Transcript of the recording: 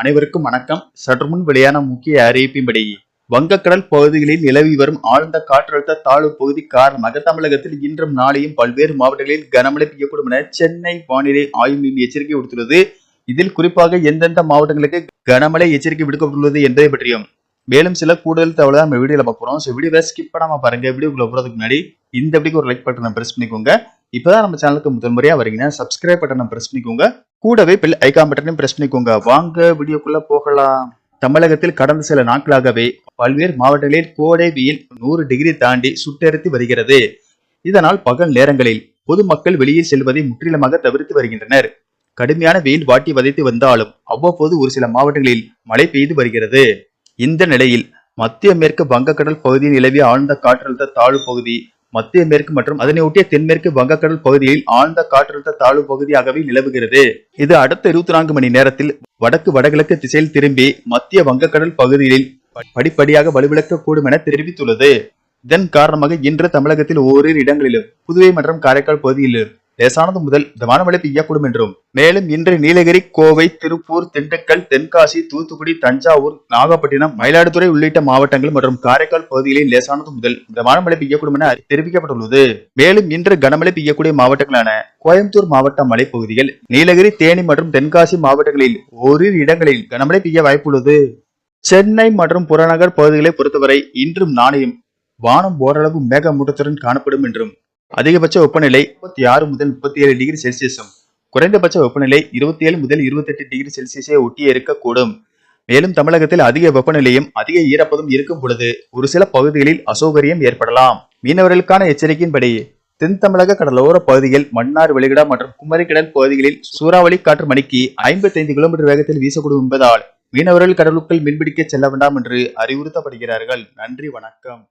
அனைவருக்கும் வணக்கம். சற்று முன் வெளியான முக்கிய அறிவிப்பின்படி வங்கக்கடல் பகுதிகளில் நிலவி வரும் ஆழ்ந்த காற்றழுத்த தாழ்வு பகுதி காரணமாக தமிழகத்தில் இன்றும் நாளையும் பல்வேறு மாவட்டங்களில் கனமழை பெய்யக்கூடும் என சென்னை வானிலை ஆய்வு மையம் எச்சரிக்கை விடுத்துள்ளது. இதில் குறிப்பாக எந்தெந்த மாவட்டங்களுக்கு கனமழை எச்சரிக்கை விடுக்கப்பட்டுள்ளது என்பதை பற்றியும் மேலும் சில கூடுதல் தகவலை நம்ம வீடியோல பார்க்குறோம் ஸோ வீடியோவை ஸ்கிப் பண்ணாம பாருங்க. வீடியோக்குள்ள போகிறதுக்கு முன்னாடி இந்த வீடியோக்கு ஒரு லைக் பட்டனை பிரஸ் பண்ணிக்கோங்க. இப்போதான் நம்ம சேனலுக்கு முதல் முறையாக வரீங்கன்னா சப்ஸ்கிரைப் பட்டனை பிரஸ் பண்ணிக்கோங்க. கூடவே பெல் ஐகான் பட்டனையும் பிரஸ் பண்ணிக்கோங்க. வாங்க வீடியோக்குள்ள போகலாம். தமிழகத்தில் கடந்த சில நாட்களாகவே பல்வேறு மாவட்டங்களில் கோடை வெயில் நூறு டிகிரி தாண்டி சுட்டெரித்து வருகிறது. இதனால் பகல் நேரங்களில் பொதுமக்கள் வெளியே செல்வதை முற்றிலுமாக தவிர்த்து வருகின்றனர். கடுமையான வெயில் வாட்டி வதைத்து வந்தாலும் அவ்வப்போது ஒரு சில மாவட்டங்களில் மழை பெய்து வருகிறது. இந்த நிலையில் மத்திய மேற்கு வங்கக்கடல் பகுதியில் நிலவிய ஆழ்ந்த காற்றழுத்த தாழ்வு பகுதி மத்திய மேற்கு மற்றும் அதனை ஒட்டிய தென்மேற்கு வங்கக்கடல் பகுதியில் ஆழ்ந்த காற்றழுத்த தாழ்வு பகுதியாகவே நிலவுகிறது. இது அடுத்த இருபத்தி நான்கு மணி நேரத்தில் வடக்கு வடகிழக்கு திசையில் திரும்பி மத்திய வங்கக்கடல் பகுதியில் படிப்படியாக வலுவிழக்கக்கூடும் என தெரிவித்துள்ளது. இதன் காரணமாக இன்று தமிழகத்தில் ஓரிரு இடங்களிலும் புதுவை மற்றும் காரைக்கால் பகுதியிலும் லேசானது முதல் மிதமான மழை பெய்யக்கூடும் என்றும் மேலும் இன்று நீலகிரி கோவை திருப்பூர் திண்டுக்கல் தென்காசி தூத்துக்குடி தஞ்சாவூர் நாகப்பட்டினம் மயிலாடுதுறை உள்ளிட்ட மாவட்டங்கள் மற்றும் காரைக்கால் பகுதிகளில் லேசானது முதல் மிதமான மழை பெய்யக்கூடும் என தெரிவிக்கப்பட்டுள்ளது. மேலும் இன்று கனமழை பெய்யக்கூடிய மாவட்டங்களான கோயம்புத்தூர் மாவட்ட மலைப்பகுதிகள் நீலகிரி தேனி மற்றும் தென்காசி மாவட்டங்களில் ஓரிரு இடங்களில் கனமழை பெய்ய வாய்ப்புள்ளது. சென்னை மற்றும் புறநகர் பகுதிகளை பொறுத்தவரை இன்றும் நாளையும் வானம் ஓரளவு மேகமூட்டத்துடன் காணப்படும் என்றும் அதிகபட்ச வெப்பநிலை முப்பத்தி ஆறு முதல் முப்பத்தி ஏழு டிகிரி செல்சியஸும் குறைந்தபட்ச வெப்பநிலை இருபத்தி ஏழு முதல் இருபத்தெட்டு டிகிரி செல்சியஸை ஒட்டியே இருக்கக்கூடும் மேலும் தமிழகத்தில் அதிக வெப்பநிலையும் அதிக ஈரப்பதும் இருக்கும் பொழுது ஒரு சில பகுதிகளில் அசௌகரியம் ஏற்படலாம். மீனவர்களுக்கான எச்சரிக்கையின்படி தென் தமிழக கடலோர பகுதிகள் மன்னார் வெளிகடா மற்றும் குமரிக்கடல் பகுதிகளில் சூறாவளி காற்று மணிக்கு ஐம்பத்தைந்து கிலோமீட்டர் வேகத்தில் வீசக்கூடும் என்பதால் மீனவர்கள் கடலுக்குள் மீன்பிடிக்க செல்ல வேண்டாம் என்று அறிவுறுத்தப்படுகிறார்கள். நன்றி வணக்கம்.